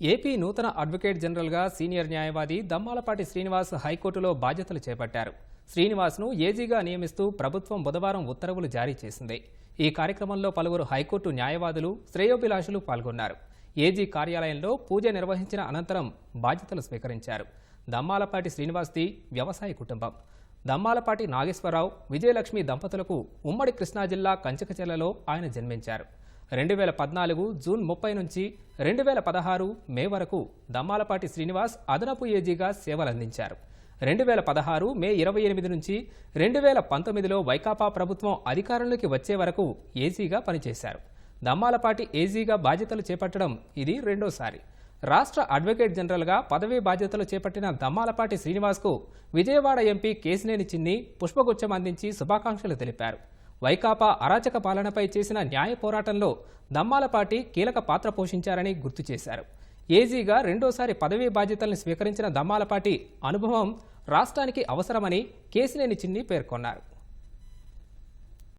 AP నూతన advocate జనరల్గా senior న్యాయవాది దమ్మాలపాటి శ్రీనివాస్ హైకోర్టులో బాధ్యతలు చేపట్టారు. శ్రీనివాస్ను ఏజీగా నియమిస్తూ ప్రభుత్వం బుధవారం ఉత్తర్వులు జారీ చేసింది. ఈ కార్యక్రమంలో పలువురు హైకోర్టు న్యాయవాదులు శ్రేయోభిలాషులు పాల్గొన్నారు. ఏజీ కార్యాలయంలో పూజ నిర్వహించిన అనంతరం బాధ్యతలు స్వీకరించారు. దమ్మాలపాటి శ్రీనివాస్ది వ్యవసాయ కుటుంబం. దమ్మాలపాటి నాగేశ్వరరావు విజయలక్ష్మి దంపతులకు ఉమ్మడి కృష్ణా జిల్లా కంచకచెర్లలో ఆయన జన్మించారు. రెండు వేల పద్నాలుగు జూన్ ముప్పై నుంచి రెండు వేల పదహారు మే వరకు దమ్మాలపాటి శ్రీనివాస్ అదనపు ఏజీగా సేవలందించారు. రెండు వేల పదహారు మే ఇరవై ఎనిమిది నుంచి రెండు వేల పంతొమ్మిదిలో వైకాపా ప్రభుత్వం అధికారంలోకి వచ్చే వరకు ఏజీగా పనిచేశారు. దమ్మాలపాటి ఏజీగా బాధ్యతలు చేపట్టడం ఇది రెండోసారి. రాష్ట్ర అడ్వకేట్ జనరల్గా పదవీ బాధ్యతలు చేపట్టిన దమ్మాలపాటి శ్రీనివాస్కు విజయవాడ ఎంపీ కేసినేని చిన్ని పుష్పగుచ్చం అందించి శుభాకాంక్షలు తెలిపారు. వైకాపా అరాచక పాలనపై చేసిన న్యాయ పోరాటంలో దమ్మాలపాటి కీలక పాత్ర పోషించారని గుర్తు చేశారు. ఏజీగా రెండోసారి పదవీ బాధ్యతలను స్వీకరించిన దమ్మాలపాటి అనుభవం రాష్ట్రానికి అవసరమని కేసినేని చిన్ని పేర్కొన్నారు.